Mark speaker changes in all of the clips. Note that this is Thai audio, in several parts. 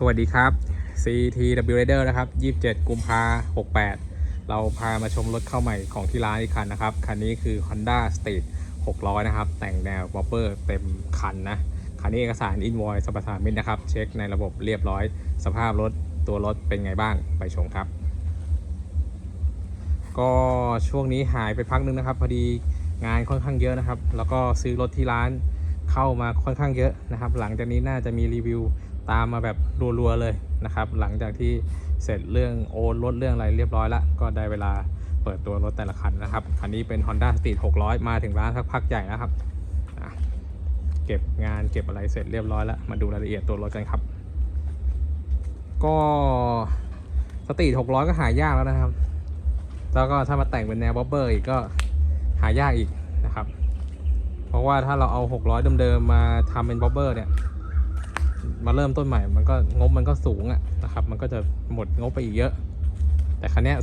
Speaker 1: สวัสดีครับ CTW Rider นะครับ 27 กุมภา68 เราพามาชมรถเข้าใหม่ของที่ร้านอีกคันนะครับ คันนี้คือ Honda Street 600 นะครับ แต่งแนวบอปเปอร์เต็มคันนะ คันนี้เอกสาร Invoice สัมปทานมิตรนะครับ เช็คในระบบเรียบร้อย สภาพรถตัวรถเป็นไงบ้าง ไปชมครับ ก็ช่วงนี้หายไปพักนึงนะครับ พอดีงานค่อนข้างเยอะนะครับ แล้วก็ซื้อรถที่ร้านเข้ามาค่อนข้างเยอะนะครับ หลังจากนี้น่าจะมีรีวิว ตามมาแบบรัวๆเลยนะครับ หลังจากที่เสร็จเรื่องโอนรถเรื่องอะไรเรียบร้อยแล้วก็ได้เวลาเปิดตัวรถแต่ละคันนะครับ คันนี้เป็น Honda Street 600 มาถึงร้านสักพักใหญ่แล้วครับ เก็บงานเก็บอะไรเสร็จเรียบร้อยแล้ว มาดูรายละเอียดตัวรถกันครับ ก็สตรีท600 ก็หายากแล้วนะครับ แล้วก็ถ้ามาแต่งเป็นแนวบ๊อบเบอร์อีกก็หายากอีกนะครับ เพราะว่าถ้าเราเอา 600 เดิมๆมาทำเป็นบ๊อบเบอร์เนี่ย มาเริ่มต้นใหม่ มันก็งบมันก็สูงอะนะครับ มันก็จะหมดงบไปอีกเยอะ แต่คันนี้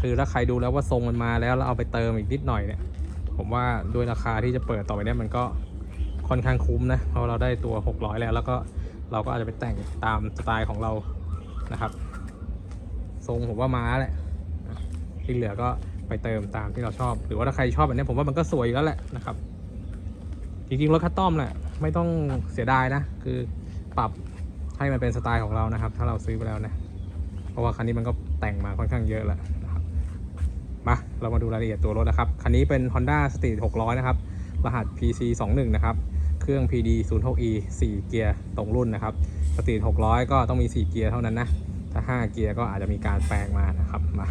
Speaker 1: คือถ้าใครดูแล้วว่าทรงมันมาแล้วแล้วเอาไปเติมอีกนิดหน่อยเนี่ย ผมว่าด้วยราคาที่จะเปิดต่อไปเนี่ยมันก็ค่อนข้างคุ้มนะเพราะเราได้ตัว 600 แล้ว แล้วก็เราก็อาจจะไปแต่งตามสไตล์ของเรานะครับ ทรงผมว่ามาแหละที่เหลือก็ไปเติมตามที่เราชอบ หรือว่าถ้าใครชอบแบบนี้ผมว่ามันก็สวยอยู่แล้วแหละนะครับจริงๆรถคัสตอมแหละไม่ต้องเสียดายนะ คือ ปรับให้มันเป็นสไตล์ของเรานะครับ ถ้าเราซื้อไปแล้วนะเพราะว่าคันนี้มันก็แต่งมาค่อนข้างเยอะแล้วนะครับมาเรามาดูรายละเอียดตัวรถนะครับ คันนี้เป็น Honda Street 600 นะครับ รหัส PC 21นะครับ เครื่อง PD 06E 4 เกียร์ตรงรุ่นนะครับ Street 600 ก็ต้องมี 4 เกียร์เท่านั้นนะ ถ้า 5 เกียร์ก็อาจจะมีการแปลงมานะครับมา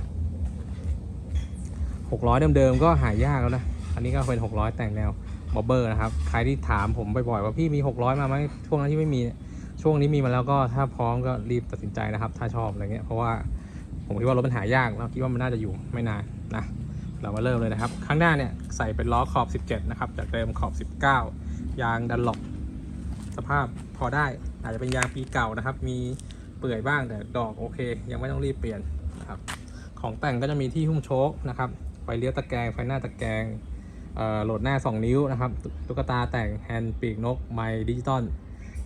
Speaker 1: 600 เดิมๆก็หายากแล้วนะ อันนี้ก็เป็น 600 แต่งแนวบอบเบอร์นะครับ ใครที่ถามผมบ่อยๆว่าพี่มี 600 มาไหมช่วงนั้นที่ไม่มีเนี่ย ช่วงนี้มีมาแล้วก็ถ้าพร้อมก็รีบตัดสินใจนะครับ ถ้าชอบอะไรเงี้ยเพราะว่าผมคิดว่ารถมันหายากแล้วคิดว่ามันน่าจะอยู่ไม่นานนะเรามาเริ่มเลยนะครับ ข้างหน้าเนี่ยใส่เป็นล้อขอบ 17 นะครับ จากเดิมขอบ 19 ยางดันหลอกสภาพพอได้ อาจจะเป็นยางปีเก่านะครับ มีเปื่อยบ้างแต่ดอกโอเค ยังไม่ต้องรีบเปลี่ยนนะครับ ของแต่งก็จะมีที่หุ้มโชคนะครับ ไฟเลี้ยวตะแกรงไฟหน้าตะแกรงโหลดหน้า 2 นิ้วนะครับ ตุ๊กตาแต่งแฮนด์ปีกนก ไมดิจิตอล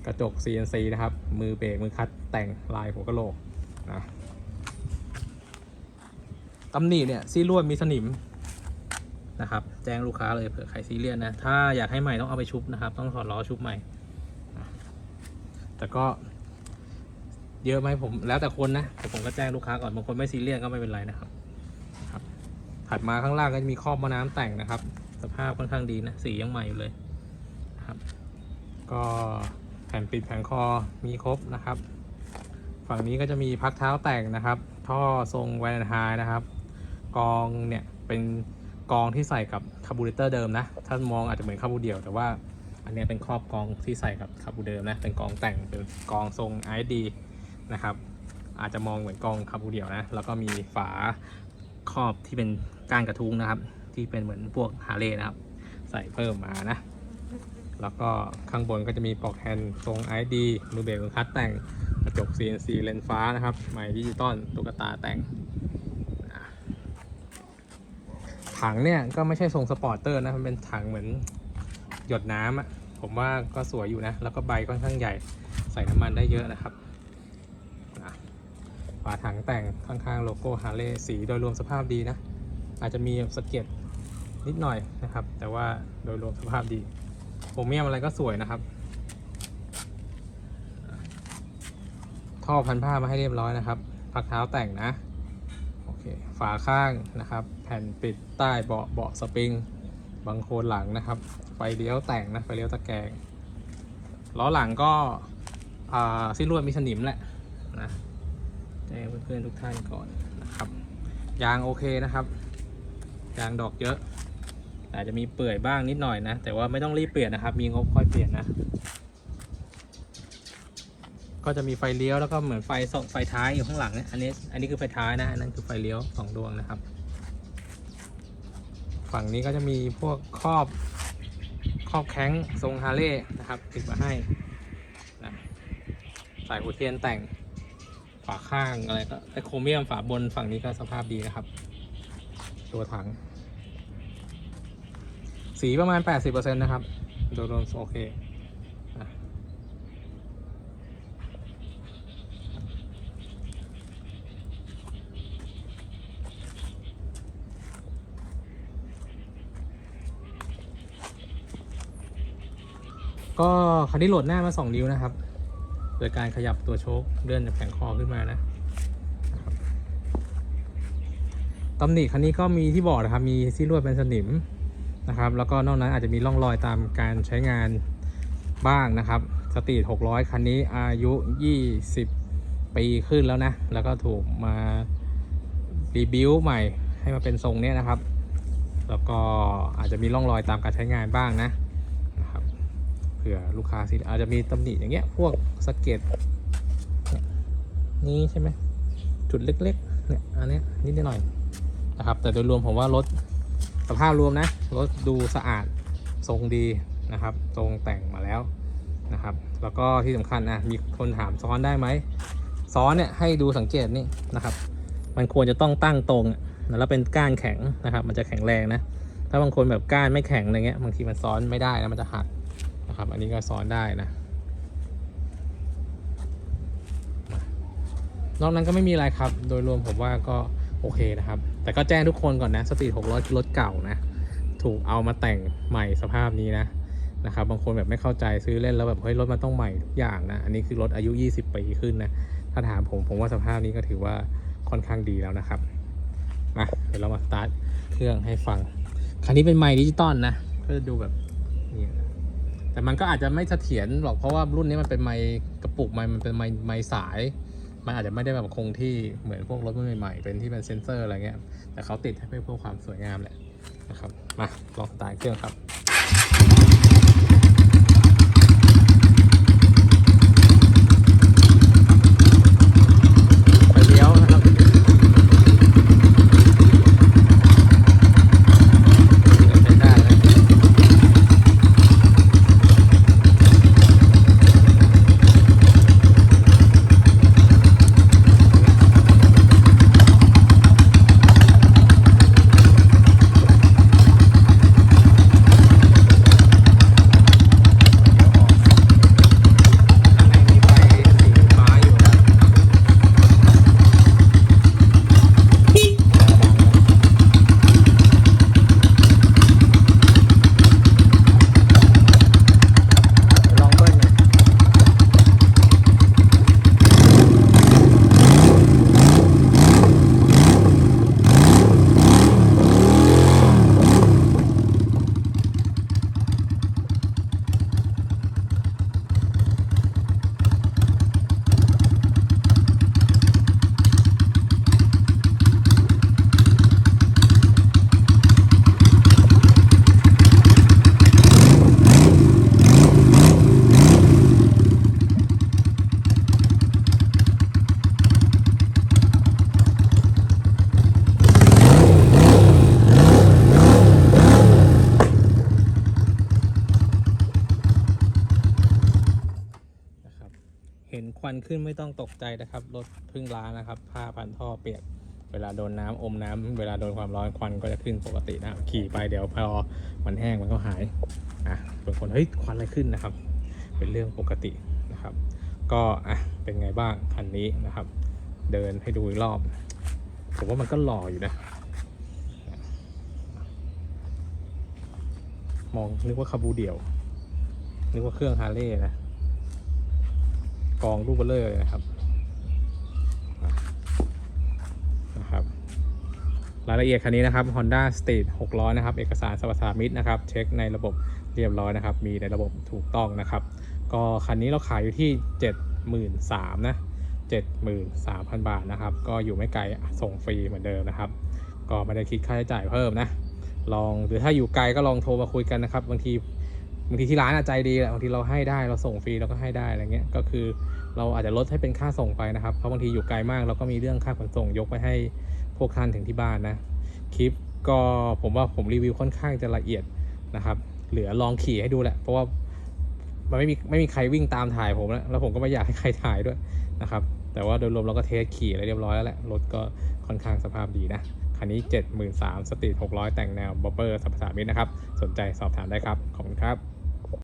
Speaker 1: กระจก CNC นะครับ มือเบรกมือคัดแต่งลายหัวกะโหลกนะตำหนิเนี่ยซี่ลวดมีสนิมนะครับ แจ้งลูกค้าเลยเผื่อใครซีเรียสนะ ถ้าอยากให้ใหม่ต้องเอาไปชุบนะครับ ต้องถอดล้อชุบใหม่ แต่ก็เยอะไหมผมแล้วแต่คนนะแต่ผมก็แจ้งลูกค้าก่อนบางคนไม่ซีเรียสก็ไม่เป็นไรนะครับครับ ถัดมาข้างล่างก็จะมีครอบมะน้ำแต่งนะครับ สภาพค่อนข้างดีนะสียังใหม่อยู่เลยนะครับ ก็ ผ่นปิดแผงคอมีครบนะครับ ฝั่งนี้ก็จะมีพักเท้าแต่งนะครับ ท่อทรงแวนไฮนะครับ กองเนี่ยเป็นกองที่ใส่กับคาร์บูเรเตอร์เดิมนะ ถ้ามองอาจจะเหมือนคาร์บูเดียว แต่ว่าอันนี้เป็นครอบกองที่ใส่กับคาร์บูเดิมนะ เป็นกองแต่งเป็นกองทรง ISD นะครับ อาจจะมองเหมือนกองคาร์บูเดียวนะ แล้วก็มีฝาครอบที่เป็นก้านกระทุ้งนะครับ ที่เป็นเหมือนพวกฮาร์เลย์นะครับ ใส่เพิ่มมานะ แล้วก็ข้างบนก็จะมีปลอกแฮนด์ทรง ID มือเบรกคัดแต่งกระจก CNC เลนฟ้านะครับไมค์ดิจิตอลตุ๊กตาแต่ง ถังเนี่ยก็ไม่ใช่ทรงสปอร์เตอร์นะมันเป็นถังเหมือนหยดน้ำอะผมว่าก็สวยอยู่นะ แล้วก็ใบค่อนข้างใหญ่ใส่น้ำมันได้เยอะนะครับฝาถังแต่งข้างๆโลโก้ฮาร์เลย์สีโดยรวมสภาพดีนะ อาจจะมีสะเก็ดนิดหน่อยนะครับ แต่ว่าโดยรวมสภาพดี โครเมียมอะไรก็สวยนะครับ ท่อพันผ้ามาให้เรียบร้อยนะครับพักเท้าแต่งนะ โอเค ฝาข้างนะครับ แผ่นปิดใต้เบาะเบาะสปริง บังโคนหลังนะครับ ไฟเลี้ยวแต่งนะ ไฟเลี้ยวตะแกรงล้อหลังก็อ่าสิ้นลวดมีสนิมแหละนะแจ้งเพื่อนๆทุกท่านก่อนนะครับ ยางโอเคนะครับ ยางดอกเยอะ อาจจะมีเปื่อยบ้างนิดหน่อยนะ แต่ว่าไม่ต้องรีบเปลี่ยนนะครับ มีงบค่อยเปลี่ยนนะ ก็จะมีไฟเลี้ยวแล้วก็เหมือนไฟส่องไฟท้ายอยู่ข้างหลังเนี่ยอันนี้อันนี้คือไฟท้ายนะอันนั้นคือไฟเลี้ยวสองดวงนะครับ ฝั่งนี้ก็จะมีพวกครอบครอบแข้งทรงฮาร์เลย์นะครับ ติดมาให้นะสายหัวเทียนแต่งฝาข้างอะไรก็ไอโครเมียมฝาบนฝั่งนี้ก็สภาพดีนะครับ ตัวถัง สีประมาณ 80%นะครับโดยรวมโอเคก็คันนี้โหลดหน้ามา 2 นิ้วนะครับ โดยการขยับตัวโชคเลื่อนจากแผงคอขึ้นมานะตำหนิคันนี้ก็มีที่บอกนะครับ มีซี่ลวดเป็นสนิม นะครับ แล้วก็นอกนั้นอาจจะมีร่องรอยตามการใช้งานบ้างนะครับ สตรีท600 คันนี้อายุ 20 ปีขึ้นแล้วนะ แล้วก็ถูกมารีบิวใหม่ให้มาเป็นทรงเนี้ยนะครับ แล้วก็อาจจะมีร่องรอยตามการใช้งานบ้างนะนะครับ เผื่อลูกค้าสิอาจจะมีตำหนิอย่างเงี้ย พวกสะเก็ตเนี่ยนี่ใช่ไหมจุดเล็กๆเนี่ยอันนี้นิดหน่อยนะครับ แต่โดยรวมผมว่ารถ สภาพรวมนะรถดูสะอาดทรงดีนะครับ ทรงแต่งมาแล้วนะครับ แล้วก็ที่สำคัญนะมีคนถามซ้อนได้ไหมซ้อนเนี่ยให้ดูสังเกตนี่นะครับ มันควรจะต้องตั้งตรงอะแล้วเป็นก้านแข็งนะครับ มันจะแข็งแรงนะถ้าบางคนแบบก้านไม่แข็งอะไรเงี้ยบางทีมันซ้อนไม่ได้นะมันจะหักนะครับ อันนี้ก็ซ้อนได้นะนอกนั้นก็ไม่มีอะไรครับ โดยรวมผมว่าก็โอเคนะครับ แต่ก็แจ้งทุกคนก่อนนะสตรีท600คือรถเก่านะ ถูกเอามาแต่งใหม่สภาพนี้นะนะครับบางคนแบบไม่เข้าใจซื้อเล่นแล้วแบบเฮ้ยรถมันต้องใหม่ทุกอย่างนะ อันนี้คือรถอายุ 20 ปีขึ้นนะ ถ้าถามผมผมว่าสภาพนี้ก็ถือว่าค่อนข้างดีแล้วนะครับมาเดี๋ยวเรามาสตาร์ทเครื่องให้ฟัง คันนี้เป็นไมค์ดิจิตอลนะ ก็จะดูแบบนี่แต่มันก็อาจจะไม่เสถียรหรอกเพราะว่ารุ่นนี้มันเป็นไมค์กระปุกไมค์มันเป็นไมค์ไมค์สาย มันอาจจะไม่ได้แบบคงที่เหมือนพวกรถรุ่นใหม่ๆเป็นที่เป็นเซนเซอร์อะไรเงี้ย แต่เขาติดให้เพื่อความสวยงามแหละนะครับ มาลองสตาร์ทเครื่องครับ ไปเลี้ยวนะครับใช้ได้นะ ข้างในมีไฟสีฟ้าอยู่นะลองเบิ้ลหน่อยนะครับ เห็นค วันขึ้นไม่ต้องตกใจนะครับ รถพึ่งล้างนะครับ ผ้าพันท่อเปียก เวลาโดนน้ำอมน้ำเวลาโดนความร้อนควันก็จะขึ้นปกตินะครับขี่ไปเดี๋ยวพอมันแห้งมันก็หายอะบางคนเฮ้ยควันอะไรขึ้นนะครับ เป็นเรื่องปกตินะครับ ก็อะเป็นไงบ้างคันนี้นะครับ เดินให้ดูอีกรอบ ผมว่ามันก็หล่ออยู่นะมองนึกว่าคาบูเดี่ยวนึกว่าเครื่องฮาร์เลย์นะ กองรูปเบลเลอร์เลยนะครับนะครับ รายละเอียดคันนี้นะครับ Honda Street 600นะครับ เอกสารสวัสดิมิตนะครับ เช็คในระบบเรียบร้อยนะครับ มีในระบบถูกต้องนะครับ ก็คันนี้เราขายอยู่ที่ 73,000นะ73,000 บาทนะครับ ก็อยู่ไม่ไกลส่งฟรีเหมือนเดิมนะครับ ก็ไม่ได้คิดค่าใช้จ่ายเพิ่มนะ ลองหรือถ้าอยู่ไกลก็ลองโทรมาคุยกันนะครับ บางที บางทีที่ร้านอใจดีแหละบางทีเราให้ได้เราส่งฟรีเราก็ให้ได้อะไรเงี้ยก็คือเราอาจจะลดให้เป็นค่าส่งไปนะครับเพราะบางทีอยู่ไกลมากเราก็มีเรื่องค่าขนส่งยกไปให้พวกท่านถึงที่บ้านนะคลิปก็ผมว่าผมรีวิวค่อนข้างจะละเอียดนะครับเหลือลองขี่ให้ดูแหละ เพราะว่ามันไม่มีไม่มีใครวิ่งตามถ่ายผมแล้วแล้วผมก็ไม่อยากให้ใครถ่ายด้วยนะครับแต่ว่าโดยรวมเราก็เทสขี่อะไรเรียบร้อยแล้วแหละรถก็ค่อนข้างสภาพดีนะคันนี้ 73,000สตรีท600 แต่งแนวบอเบอร์สัมภาษามิตรนะครับ สนใจสอบถามได้ครับ ขอบคุณครับ